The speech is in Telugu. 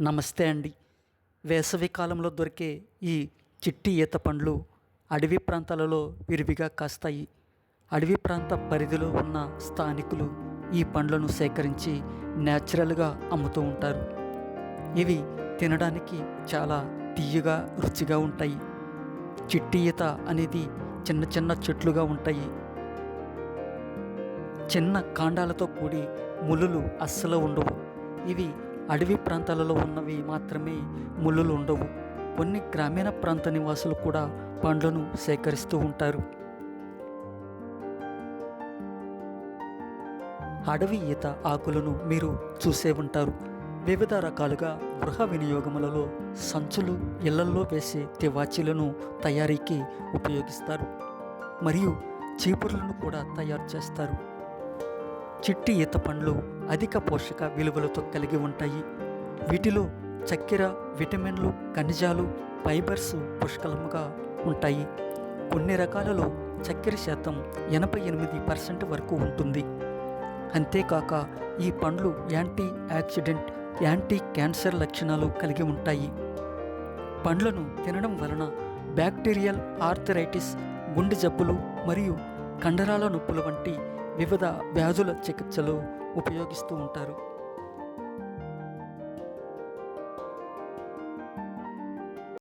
నమస్తే అండి. వేసవి కాలంలో దొరికే ఈ చిట్టి ఈత పండ్లు అడవి ప్రాంతాలలో విరివిగా కాస్తాయి. అడవి ప్రాంత పరిధిలో ఉన్న స్థానికులు ఈ పండ్లను సేకరించి న్యాచురల్గా అమ్ముతూ ఉంటారు. ఇవి తినడానికి చాలా తీయగా రుచిగా ఉంటాయి. చిట్టి ఈత అనేది చిన్న చిన్న చెట్లుగా ఉంటాయి. చిన్న కాండాలతో కూడి ములులు అస్సలు ఉండవు. ఇవి అడవి ప్రాంతాలలో ఉన్నవి మాత్రమే ములులు ఉండవు. కొన్ని గ్రామీణ ప్రాంత నివాసులు కూడా పండ్లను సేకరిస్తూ ఉంటారు. అడవి ఈత ఆకులను మీరు చూసే ఉంటారు. వివిధ రకాలుగా గృహ వినియోగములలో సంచులు ఇళ్ళల్లో వేసే తివాచీలను తయారీకి ఉపయోగిస్తారు మరియు చీపుర్లను కూడా తయారు చేస్తారు. చిట్టి ఈత పండ్లు అధిక పోషక విలువలతో కలిగి ఉంటాయి. వీటిలో చక్కెర విటమిన్లు ఖనిజాలు ఫైబర్స్ పుష్కలముగా ఉంటాయి. కొన్ని రకాలలో చక్కెర శాతం ఎనభై ఎనిమిది పర్సెంట్ వరకు ఉంటుంది. అంతేకాక ఈ పండ్లు యాంటీ యాక్సిడెంట్ యాంటీ క్యాన్సర్ లక్షణాలు కలిగి ఉంటాయి. పండ్లను తినడం వలన బ్యాక్టీరియల్ ఆర్థరైటిస్ గుండె జబ్బులు మరియు కండరాల నొప్పుల వంటి వివిధ వ్యాధుల చికిత్సలో ఉపయోగిస్తూ ఉంటారు.